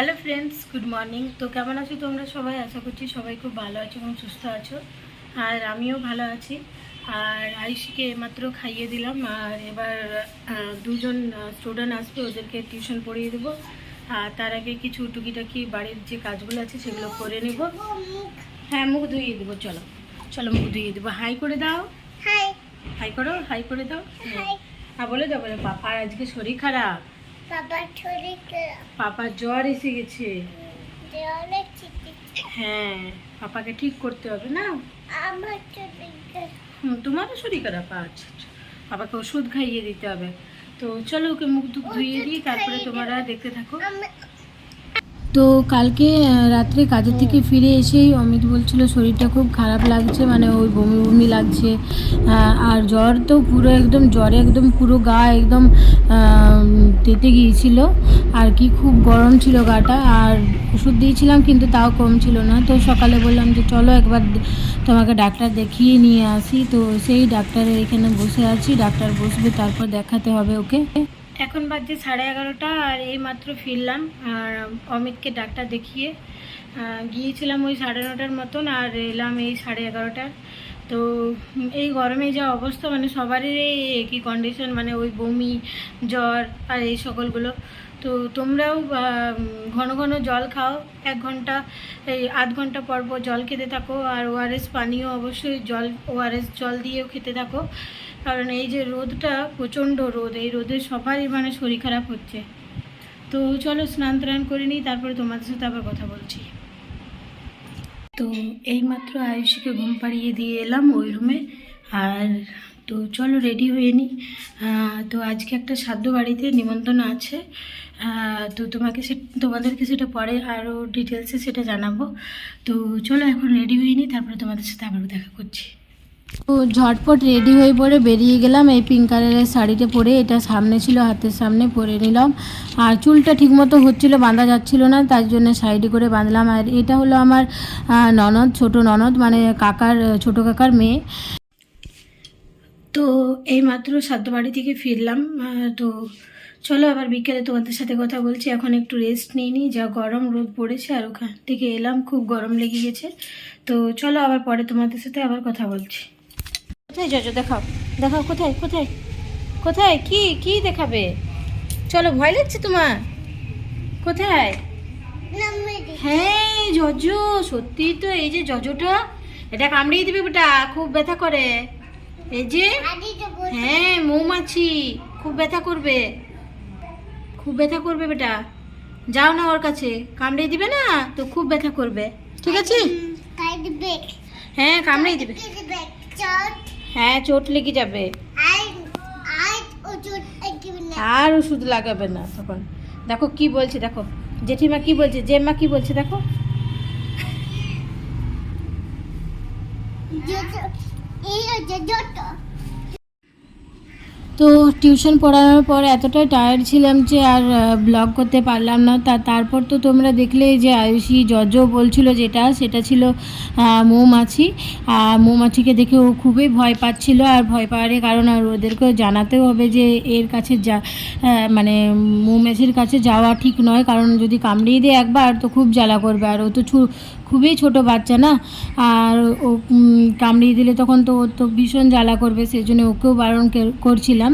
Hello friends good morning তো কেমন আছো তোমরা সবাই? আশা করছি সবাই খুব ভালো আছো এবং সুস্থ আছো। আর আমিও ভালো আছি। আর আয়ুষিকে মাত্র খাইয়ে দিলাম। আর এবার দুজন স্টুডেন্ট আসবে ওদেরকে টিউশন পড়িয়ে দেবো। আর তার আগে কিছু টুকিটাকি বাড়ির যে কাজগুলো আছে সেগুলো করে নেব। হ্যাঁ মুখ ধুইয়ে দেবো চলো। চলো মুখ ধুইয়ে দেবো। হাই করে দাও। হাই। হাই করো হাই করে দাও। আর বলে দাও বলে পাপার আজকে শরীর খারাপ। পাপার জ্বর এসে গেছে। হ্যাঁ পাপাকে ঠিক করতে হবে না? তোমারও শরীর খারাপ? আচ্ছা আচ্ছা। পাপাকে ওষুধ খাইয়ে দিতে হবে। তো চলো ওকে মুখ ধুয়ে দিই তারপরে তোমরা দেখতে থাকো। তো কালকে রাত্রে কাজের থেকে ফিরে এসেই অমিত বলছিল শরীরটা খুব খারাপ লাগছে মানে ওই বমি বমি লাগছে। আর জ্বর তো পুরো একদম জ্বরে একদম পুরো গা একদম তেতে গিয়েছিল। আর কি খুব গরম ছিল গাটা আর ওষুধ দিয়েছিলাম কিন্তু তাও কম ছিল না। তো সকালে বললাম যে চলো একবার তোমাকে ডাক্তার দেখিয়ে নিয়ে আসি। তো সেই ডাক্তারের এখানে বসে আছি ডাক্তার বসবে তারপর দেখাতে হবে ওকে। এখন বাজছে সাড়ে এগারোটা আর এই মাত্র ফিরলাম আর অমিতকে ডাক্তার দেখিয়ে গিয়েছিলাম ওই সাড়ে নটার মতন আর এলাম এই সাড়ে এগারোটার। তো এই গরমে যা অবস্থা মানে সবারই একই কন্ডিশন মানে ওই বমি, জ্বর আর এই সকলগুলো। তো তোমরাও ঘন ঘন জল খাও, এক ঘণ্টা, এই আধ ঘণ্টা পর পর জল খেতে থাকো। আর ওআরএস পানীয় অবশ্যই জল ওআরএস জল দিয়েও খেতে থাকো। কারণ এই যে রোদটা, প্রচণ্ড রোদ, এই রোদে সবারই মানে শরীর খারাপ হচ্ছে। তো চলো স্নান টান করে নিই, তারপরে তোমাদের সাথে আবার কথা বলছি। তো এইমাত্র আয়ুষীকে ঘুম পাড়িয়ে দিয়ে এলাম ওই রুমে। আর তো চলো রেডি হয়ে নি। তো আজকে একটা সাধ্য বাড়িতে নিমন্ত্রণ আছে। তো তোমাকে সে তোমাদেরকে সেটা পরে আরও ডিটেলসে সেটা জানাব। তো চলো এখন রেডি হয়ে নি, তারপরে তোমাদের সাথে আবারও দেখা করছি। ঝটপট রেডি হয়ে পরে বেরিয়ে গেলাম। এই পিঙ্ক কালারের শাড়িটা পরে এটা সামনে ছিল, হাতের সামনে পরে নিলাম। আর চুলটা ঠিকমতো হচ্ছিল, বাঁধা যাচ্ছিল না, তার জন্য সাইডে করে বাঁধলাম। আর এটা হলো আমার ননদ, ছোট ননদ মানে কাকার, ছোট কাকার মেয়ে। তো এই মাত্র সাধ্য বাড়ি থেকে ফিরলাম। তো চলো আবার বিকেলে তোমাদের সাথে কথা বলছি। এখন একটু রেস্ট নিই। যা গরম রোদ পড়েছে আর ওখান থেকে এলাম, খুব গরম লেগে গেছে। তো চলো আবার পরে তোমাদের সাথে আবার কথা বলছি। কোথায় যাচ্ছ? দেখাও দেখাও কোথায় কোথায়? কোথায়? কি কি দেখাবে? চলো ভয় লাগছে তোমার? কোথায়? হ্যাঁ জজ সত্যি তো এই যে জজটা এটা কামড়িয়ে দিবে বেটা খুব ব্যথা করে। এই যে হ্যাঁ মৌমাছি খুব ব্যথা করবে। খুব ব্যথা করবে বেটা। যাও না ওর কাছে কামড়িয়ে দিবে না তো খুব ব্যথা করবে। ঠিক আছে? হ্যাঁ কামড়িয়ে দিবে। চট হ্যাঁ চোট লেগে যাবে। আর ওষুধ লাগাবে না তখন। দেখো কি বলছে, দেখো। জেঠিমা কি বলছে, জেম্মা কি বলছে, দেখো। এই তো টিউশন পড়ানোর পর এতটাই টায়ার্ড ছিলাম যে আর ব্লগ করতে পারলাম না। তা তারপর তো তোমরা দেখলে যে আয়ুষী জজ বলছিল যেটা, সেটা ছিল মৌমাছি। আর মৌমাছিকে দেখে ও খুবই ভয় পাচ্ছিল। আর ভয় পাওয়ার কারণ আর ওদেরকেও জানাতেও হবে যে এর কাছে যা মানে মৌমাছির কাছে যাওয়া ঠিক নয়। কারণ যদি কামড়িয়ে দেয় একবার, তো খুব জ্বালা করবে। আর ও তো ছু- খুবই ছোট বাচ্চা না? আর ও কামড়িয়ে দিলে তখন তো ওর তো ভীষণ জ্বালা করবে সেই জন্য ওকেও বারণ করছিলাম।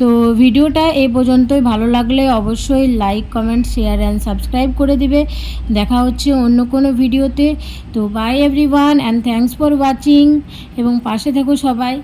তো ভিডিওটা এ পর্যন্তই। ভালো লাগলে অবশ্যই like comment share and subscribe করে দিবে। দেখা হচ্ছে অন্য কোনো ভিডিওতে। তো bye everyone and thanks for watching এবং পাশে থেকো সবাই।